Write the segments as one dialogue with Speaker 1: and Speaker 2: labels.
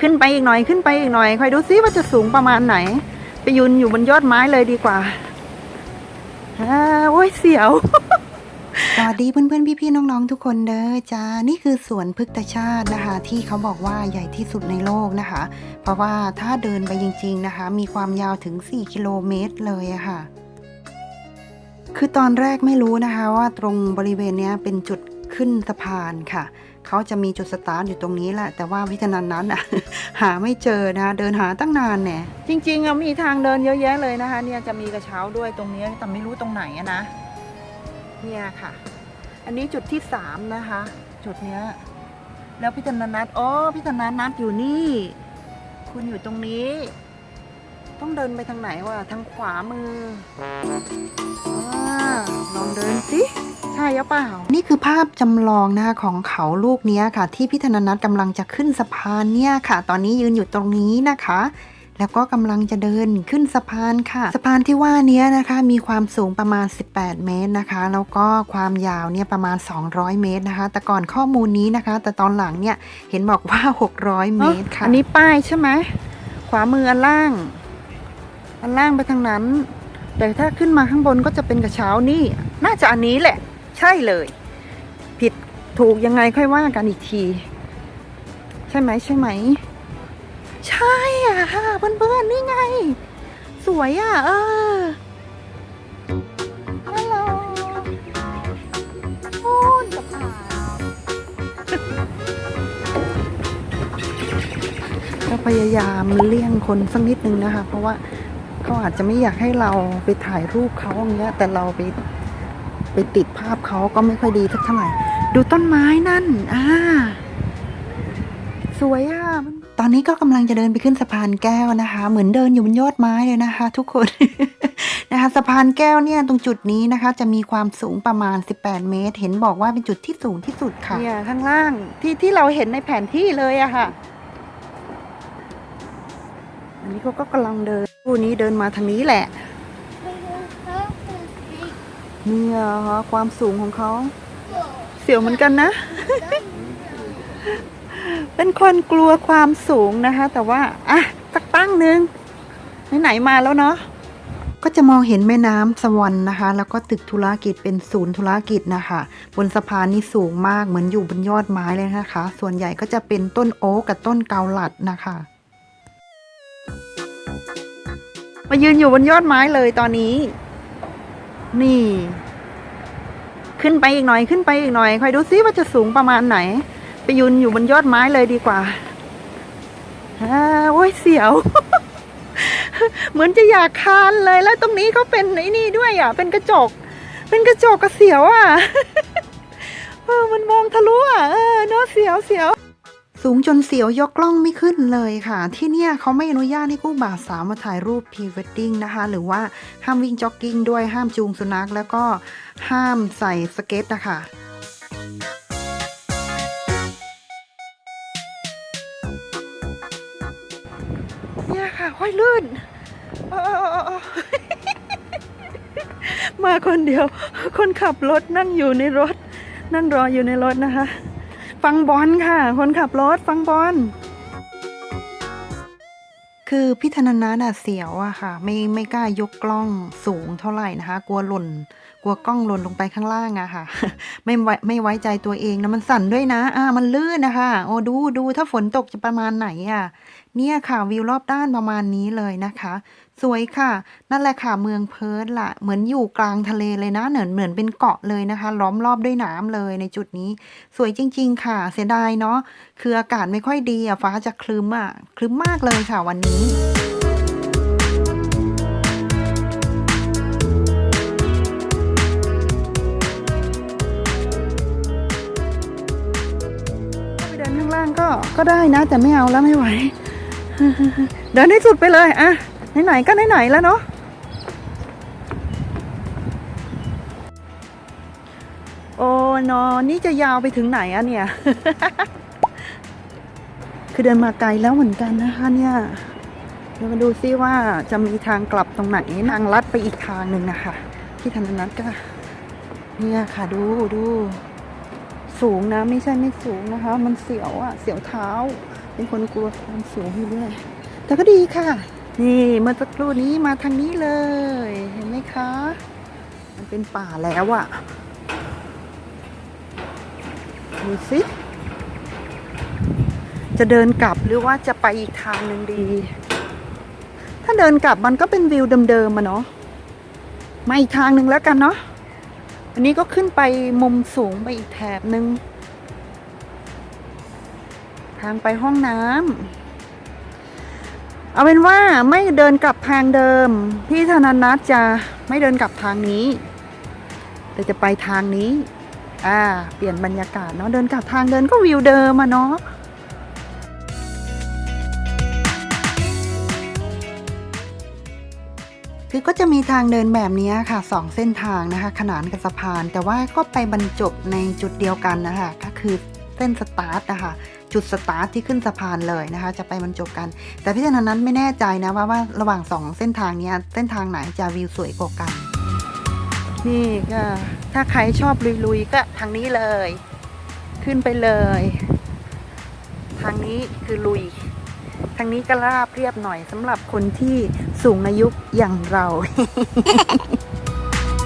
Speaker 1: ขึ้นไปอีกหน่อยขึ้นไปอีกหน่อยคอยดูซิว่าจะสูงประมาณไหน ไปยืนอยู่บนยอดไม้เลยดีกว่าอ่าโอ้ยเสียวสวัสดีเพื่อนๆ พี่ๆ น้องๆ ทุกคนเด้อจ้า นี่คือสวนพฤกษชาตินะคะ ที่เขาบอกว่าใหญ่ที่สุดในโลกนะคะ เพราะว่าถ้าเดินไปจริง ๆนะคะ มีความยาวถึง 4 กิโลเมตรเลยอะค่ะ คือตอนแรกไม่รู้นะคะว่าตรงบริเวณนี้เป็นจุดขึ้นสะพานค่ะ เขาจะมีจุดสตาร์ทอยู่ตรงนี้แหละ แต่ว่าวิธีนั้นนั้นอะหาไม่เจอนะ เดินหาตั้งนานเนี่ยจริงๆอะมีทางเดินเยอะแยะเลยนะคะ เนี่ยจะมีกระเช้าด้วยตรงนี้แต่ไม่รู้ตรงไหนนะ เนี่ยค่ะ อันนี้จุดที่สามนะคะ จุดเนี้ย แล้วพิธนานัทอ๋อพิธนานัทอยู่นี่ คุณอยู่ตรงนี้ ต้องเดินไปทางไหนวะทางขวามืออาลองเดินสิใช่หรือเปล่า นี่คือภาพจำลองนะคะของเขาลูกเนี้ยค่ะ ที่พิธนานัทกำลังจะขึ้นสะพานเนี่ยค่ะ ตอนนี้ยืนอยู่ตรงนี้นะคะ แล้วก็กำลังจะเดินขึ้นสะพานค่ะ สะพานที่ว่าเนี้ยนะคะ มีความสูงประมาณ 18 เมตรนะคะ แล้วก็ความยาวเนี่ยประมาณ 200 เมตรนะคะ แต่ก่อนข้อมูลนี้นะคะ แต่ตอนหลังเนี่ยเห็นบอกว่า 600 เมตรค่ะ อันนี้ป้ายใช่ไหมขวามืออันล่าง อันล่างไปทางนั้น แต่ถ้าขึ้นมาข้างบนก็จะเป็นกระเช้านี่ น่าจะอันนี้แหละ ใช่เลย ผิดถูกยังไงค่อยว่ากันอีกที ใช่ไหมใช่ไหม ใช่อะค่ะเพื่อนๆนี่ไง สวยอะ เออฮัลโหลโอ้ยสะพาก็พยายามเลี่ยงคนสักนิดนึงนะคะ เพราะว่า เขาอาจจะไม่อยากให้เราไปถ่ายรูปเขาอย่างเงี้ย แต่เราไปไปติดภาพเขาก็ไม่ค่อยดีเท่าไหร่ ดูต้นไม้นั่น อ่า สวยอะ ตอนนี้ก็กำลังจะเดินไปขึ้นสะพานแก้วนะคะ เหมือนเดินอยู่บนยอดไม้เลยนะคะ ทุกคนนะคะสะพานแก้วเนี่ยตรงจุดนี้นะคะ จะมีความสูงประมาณ 18 เมตร เห็นบอกว่าเป็นจุดที่สูงที่สุดค่ะเนี่ยข้างล่างที่ที่เราเห็นในแผนที่เลยอะค่ะ นี้เขาก็กำลังเดินคู่นี้เดินมาทางนี้แหละเนี่ยค่ะความสูงของเขา เสียวเหมือนกันนะ เป็นคนกลัวความสูงนะคะ แต่ว่า อะสักตั้งนึงไหนๆมาแล้วเนาะก็จะมองเห็นแม่น้ำสวรรค์นะคะ แล้วก็ตึกธุรกิจเป็นศูนย์ธุรกิจนะคะ บนสะพานนี่สูงมากเหมือนอยู่บนยอดไม้เลยนะคะ ส่วนใหญ่ก็จะเป็นต้นโอ๊กกับต้นเกาหลัดนะคะ มายืนอยู่บนยอดไม้เลยตอนนี้ นี่ ขึ้นไปอีกหน่อยขึ้นไปอีกหน่อยคอยดูซิว่าจะสูงประมาณไหน ไปยืนอยู่บนยอดไม้เลยดีกว่าอ่าโอ้ยเสียว เหมือนจะอยากคานเลยแล้วตรงนี้เขาเป็นไอ้นี่ด้วยอะ เป็นกระจก เป็นกระจกกระเสียวอะเออมันมองทะลุอะเออเนาะเสียวเสียว สูงจนเสียวยกกล้องไม่ขึ้นเลยค่ะ ที่เนี่ยเขาไม่อนุญาตให้คู่บ่าวสาวมาถ่ายรูปพรีเวดดิ้งนะคะ หรือว่าห้ามวิ่งจ็อกกิ้งด้วยห้ามจูงสุนัข แล้วก็ห้ามใส่สเก็ตนะคะเนี่ยค่ะค่อยลื่นมาคนเดียว คนขับรถนั่งอยู่ในรถ นั่งรออยู่ในรถนะคะ ฟังบอลค่ะ คนขับรถฟังบอลคือพี่ธนนัทอะเสียวอะค่ะ ไม่ไม่กล้ายกกล้องสูงเท่าไหร่นะคะ กลัวหล่นกลัวกล้องหล่นลงไปข้างล่างอะค่ะ ไม่ไว้ไม่ไว้ใจตัวเองนะมันสั่นด้วยนะ อ่า มันลื่นนะคะ โอ้ดูดูถ้าฝนตกจะประมาณไหนอะเนี่ยค่ะวิวรอบด้านประมาณนี้เลยนะคะ สวยค่ะ นั่นแหละค่ะเมืองเพิร์ทละเหมือนอยู่กลางทะเลเลยนะเหมือนเหมือนเป็นเกาะเลยนะคะ ล้อมรอบด้วยน้ำเลยในจุดนี้ สวยจริง ๆ ค่ะ เสียดายเนาะคืออากาศไม่ค่อยดีอะฟ้าจะคลึ้มอะคลึ้มมากเลยค่ะวันนี้ ก็ได้นะ แต่ไม่เอาแล้วไม่ไหว เดินให้สุดไปเลยอะไหนๆก็ไหนๆแล้วเนาะโอ้นอนี่จะยาวไปถึงไหนอะเนี่ย คือเดินมาไกลแล้วเหมือนกันนะคะเนี่ยเดี๋ยวมาดูซิว่าจะมีทางกลับตรงไหนทางลัดไปอีกทางหนึ่งนะคะ ที่ธนนัทก็ เนี่ยค่ะดูดู สูงนะไม่ใช่ไม่สูงนะคะ มันเสียวอะเสียวเท้า เป็นคนกลัวความสูงอยู่ด้วยแต่ก็ดีค่ะ นี่เมื่อสักครู่นี้มาทางนี้เลย เห็นไหมคะ มันเป็นป่าแล้วอะดูสิจะเดินกลับหรือว่าจะไปอีกทางหนึ่งดี ถ้าเดินกลับมันก็เป็นวิวเดิมๆมาเนาะมาอีกทางหนึ่งแล้วกันเนาะ อันนี้ก็ขึ้นไปมุมสูงไปอีกแถบหนึ่งทางไปห้องน้ำเอาเป็นว่าไม่เดินกลับทางเดิม พี่ธนันนัทจะไม่เดินกลับทางนี้ แต่จะไปทางนี้ อ่า เปลี่ยนบรรยากาศเนาะเดินกลับทางเดินก็วิวเดิมอะเนาะ คือก็จะมีทางเดินแบบนี้ค่ะสองเส้นทางนะคะ ขนานกับสะพาน แต่ว่าก็ไปบรรจบในจุดเดียวกันนะคะก็คือเส้นสตาร์ทนะคะจุดสตาร์ทที่ขึ้นสะพานเลยนะคะ จะไปบรรจบกัน แต่พี่ธนานั้นไม่แน่ใจนะว่าว่าระหว่างสองเส้นทางนี้เส้นทางไหนจะวิวสวยกว่ากัน นี่ก็ถ้าใครชอบลุยๆก็ทางนี้เลย ขึ้นไปเลย ทางนี้คือลุย ทางนี้ก็ราบเรียบหน่อยสำหรับคนที่สูงอายุอย่างเรา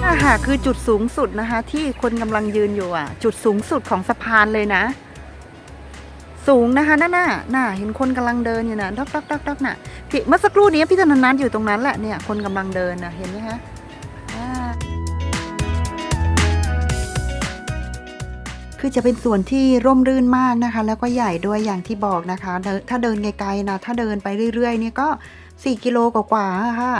Speaker 1: น่าหาคือจุดสูงสุดนะคะ ที่คนกำลังยืนอยู่อะ จุดสูงสุดของสะพานเลยนะ สูงนะคะนั่นน่ะน่ะเห็นคนกำลังเดินอยู่นะดอกดอกดอกดอกน่ะเมื่อสักครู่นี้พี่ธนันนัทอยู่ตรงนั้นแหละเนี่ยคนกำลังเดินนะเห็นไหมคะ คือจะเป็นส่วนที่ร่มรื่นมากนะคะ แล้วก็ใหญ่ด้วยอย่างที่บอกนะคะ ถ้าเดินไกลๆนะถ้าเดินไปเรื่อยๆเนี่ยก็4กิโลกว่าๆค่ะ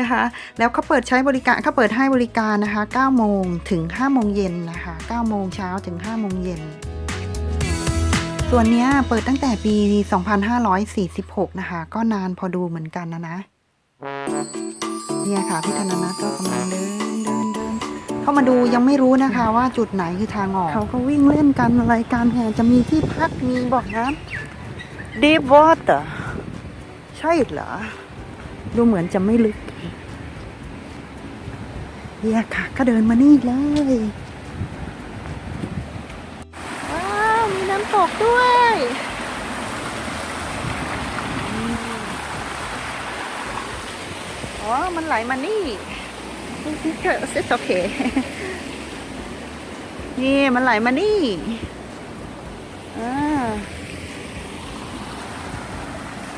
Speaker 1: นะคะ แล้วเขาเปิดใช้บริการเขาเปิดให้บริการนะคะ9โมงถึง5โมงเย็นนะคะ9โมงเช้าถึง5โมงเย็นส่วนนี้เปิดตั้งแต่ปี 2546 นะคะ ก็นานพอดูเหมือนกันนะนะ เนี่ยค่ะพี่ธนนัทก็กำลังเดิน เดินเดินเข้ามาดูยังไม่รู้นะคะว่าจุดไหนคือทางออก เขาก็วิ่งเล่นกันอะไรกันเนี่ยจะมีที่พักมีบอกน้ำ Deep Water ใช่เหรอ ดูเหมือนจะไม่ลึกเนี่ยค่ะ ก็เดินมานี่เลย ว้าว มีน้ำตกด้วยอืมอ๋อ มันไหลมานี่ ดูสิเถอะสิโอเคนี่มันไหลมานี่อ่า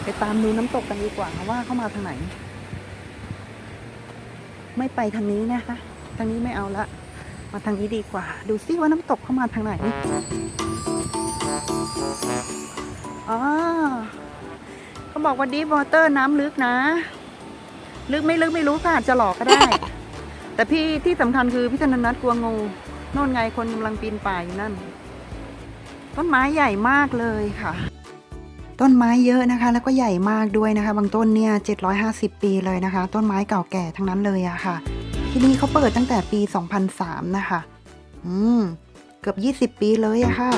Speaker 1: ไปตามดูน้ำตกกันดีกว่าว่าเข้ามาทางไหน ไม่ไปทางนี้นะคะทางนี้ไม่เอาละมาทางนี้ดีกว่า ดูซิว่าน้ำตกเข้ามาทางไหนอ๋อเขาบอกว่าดีวอเตอร์น้ำลึกนะ ลึกไม่ลึกไม่รู้ค่ะจจะหลอกก็ได้ แต่พี่ที่สำคัญคือพี่ธนนัทกลัวงูโน่นไงคนกำลังปีนป่ายอยู่นั่น ต้นไม้ใหญ่มากเลยค่ะ ต้นไม้เยอะนะคะ แล้วก็ใหญ่มากด้วยนะคะ บางต้นเนี่ย750 ปีเลยนะคะ ต้นไม้เก่าแก่ทั้งนั้นเลยอะค่ะ ที่นี่เขาเปิดตั้งแต่ปี 2003 นะคะ อืม เกือบ 20 ปีเลยอะค่ะ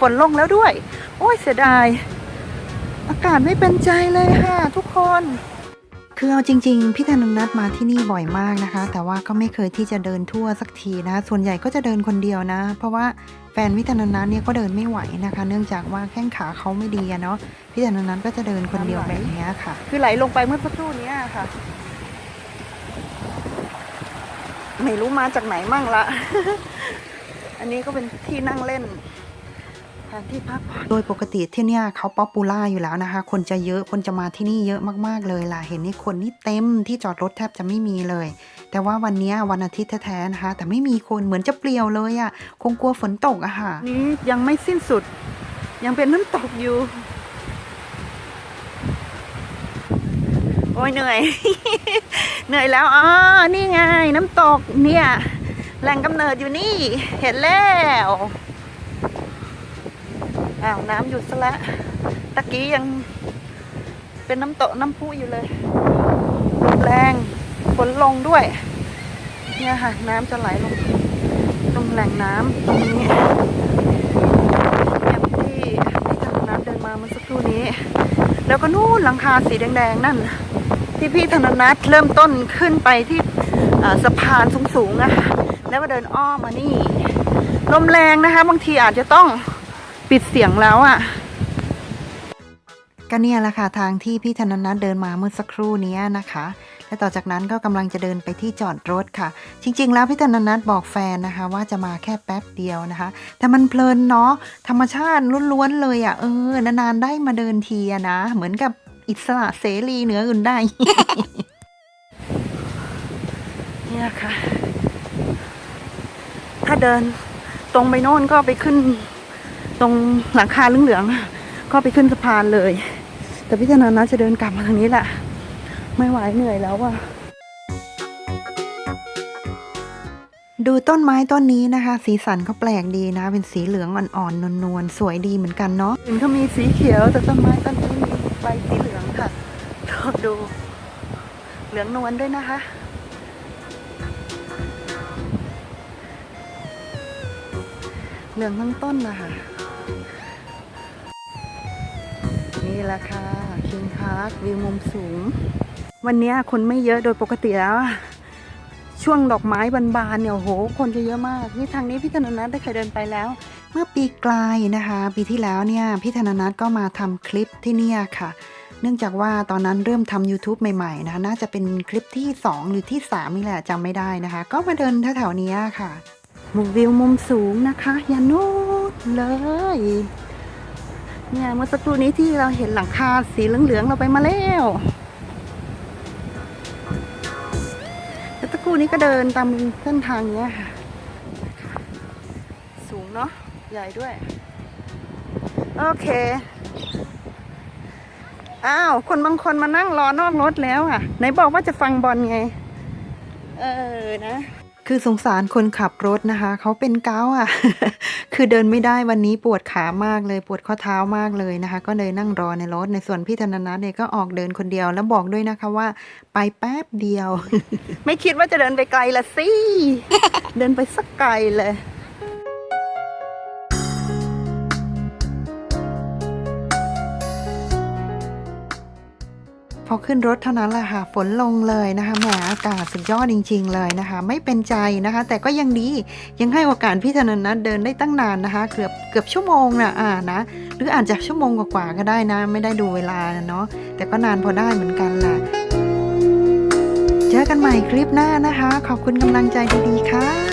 Speaker 1: ฝนลงแล้วด้วย โอ้ยเสียดาย อากาศไม่เป็นใจเลยค่ะ ทุกคน คือเอาจริงๆ พี่ธนนัทมาที่นี่บ่อยมากนะคะ แต่ว่าก็ไม่เคยที่จะเดินทั่วสักทีนะ ส่วนใหญ่ก็จะเดินคนเดียวนะ เพราะว่าแฟนพี่ธนนัทเนี่ยก็เดินไม่ไหวนะคะ เนื่องจากว่าแข้งขาเขาไม่ดีเนาะ พี่ธนนัทก็จะเดินคนเดียวแบบนี้ค่ะ คือไหลลงไปเมื่อสักครู่นี้ค่ะ ไม่รู้มาจากไหนมั่งละ อันนี้ก็เป็นที่นั่งเล่น แทนที่พักผ่อนโดยปกติที่เนี่ยเขาป๊อปปูล่าอยู่แล้วนะคะ คนจะเยอะคนจะมาที่นี่เยอะมากๆเลยล่ะ เห็นนี่คนนี่เต็มที่จอดรถแทบจะไม่มีเลย แต่ว่าวันนี้วันอาทิตย์แท้ๆนะคะ แต่ไม่มีคนเหมือนจะเปลี่ยวเลยอะ่ะ คงกลัวฝนตกอะค่ะ นี่ยังไม่สิ้นสุด ยังเป็นน้ำตกอยู่ โอ้ยเหนื่อย เหนื่อยแล้วอ๋อนี่ไงน้ำตกเนี่ย แหล่งกำเนิดอยู่นี่ เห็นแล้ว อ้าวน้ำหยุดซะแล้วตะกี้ยังเป็นน้ำตกน้ำพุอยู่เลยลมแรงฝนลงด้วย เนี่ยค่ะน้ำจะไหลลงตรงแหล่งน้ำตรงนี้นี่ยที่ที่ทางน้ำเดินมาเมื่อสักครู่นี้ แล้วก็นู่นหลังคาสีแดงๆนั่น ที่พี่ธนนัทเริ่มต้นขึ้นไปที่สะพานสูงๆอะคะแล้วก็เดินอ้อมมานี่
Speaker 2: ลมแรงนะคะ บางทีอาจจะต้อง ปิดเสียงแล้วอะ่ะก็เนี่ยแหละค่ะทางที่พี่ธนนัทเดินมาเมื่อสักครู่นี้นะคะ และต่อจากนั้นก็กำลังจะเดินไปที่จอดรถค่ะ จริง ๆ แล้วพี่ธนนัทบอกแฟนนะคะ ว่าจะมาแค่แป๊บเดียวนะคะ แต่มันเพลินเนาะธรรมชาติล้วนๆเลยอะ่ะเออนานๆได้มาเดินทีอะนะ เหมือนกับอิสระเสรีเหนืออื่นได้เนี่ยค่ะถ้าเดินตรงไปโน่นก็ไปขึ้น ตรงหลังคาเหลืองๆก็ไปขึ้นสะพานเลย แต่พี่ธนานะจะเดินกลับมาทางนี้แหละไม่ไหวเหนื่อยแล้วอะดูต้นไม้ต้นนี้นะคะ สีสันเขาแปลกดีนะ เป็นสีเหลืองอ่อนๆนวลๆสวยดีเหมือนกันเนาะอื่นเขามีสีเขียวแต่ต้นไม้ต้นนี้มีใบสีเหลืองค่ะลองดูเหลืองนวลด้วยนะคะเหลืองทั้งต้นนะคะ นี่แหละค่ะคิงพาร์ควิวมุมสูง วันนี้คนไม่เยอะโดยปกติแล้ว ช่วงดอกไม้บานๆเนี่ยโห คนจะเยอะมาก นี่ทางนี้พี่ธนนัทได้เคยเดินไปแล้ว เมื่อปีกลายนะคะ ปีที่แล้วเนี่ยพี่ธนนัทก็มาทำคลิปที่เนี่ยค่ะ เนื่องจากว่าตอนนั้นเริ่มทำ YouTube ใหม่ๆนะคะน่าจะเป็นคลิปที่ 2 หรือที่ 3 นี่แหละจำไม่ได้นะคะ ก็มาเดินแถวๆนี้ค่ะมุมวิวมุมสูงนะคะยานูนเลย เนี่ยเมื่อสักครู่นี้ที่เราเห็นหลังคาสีเหลืองๆเราไปมาแล้วแล้วสักครู่นี้ก็เดินตามเส้นทางเนี้ยค่ะ สูงเนาะใหญ่ด้วย โอเค อ้าว คนบางคนมานั่งรอนอกรถแล้วอะ ไหนบอกว่าจะฟังบอลไง เออนะ คือสงสารคนขับรถนะคะ เขาเป็นเกาอะ คือเดินไม่ได้วันนี้ปวดขามากเลย ปวดข้อเท้ามากเลยนะคะ ก็เลยนั่งรอในรถ ในส่วนพี่ธนนัทเนี่ยก็ออกเดินคนเดียว แล้วบอกด้วยนะคะว่า ไปแป๊บเดียว ไม่คิดว่าจะเดินไปไกลละสิ เดินไปสักไกลเลย พอขึ้นรถเท่านั้นแหละค่ะฝนลงเลยนะคะแหมอากาศสุดยอดจริง ๆ เลยนะคะ ไม่เป็นใจนะคะ แต่ก็ยังดียังให้โอกาสพี่ธนนัทเดินได้ตั้งนานนะคะเกือบเกือบชั่วโมงนะอ่านะหรืออาจจะชั่วโมงกว่าๆก็ได้นะ ไม่ได้ดูเวลาเนาะแต่ก็นานพอได้เหมือนกันแหละเจอกันใหม่คลิปหน้านะคะ ขอบคุณกำลังใจดีๆค่ะ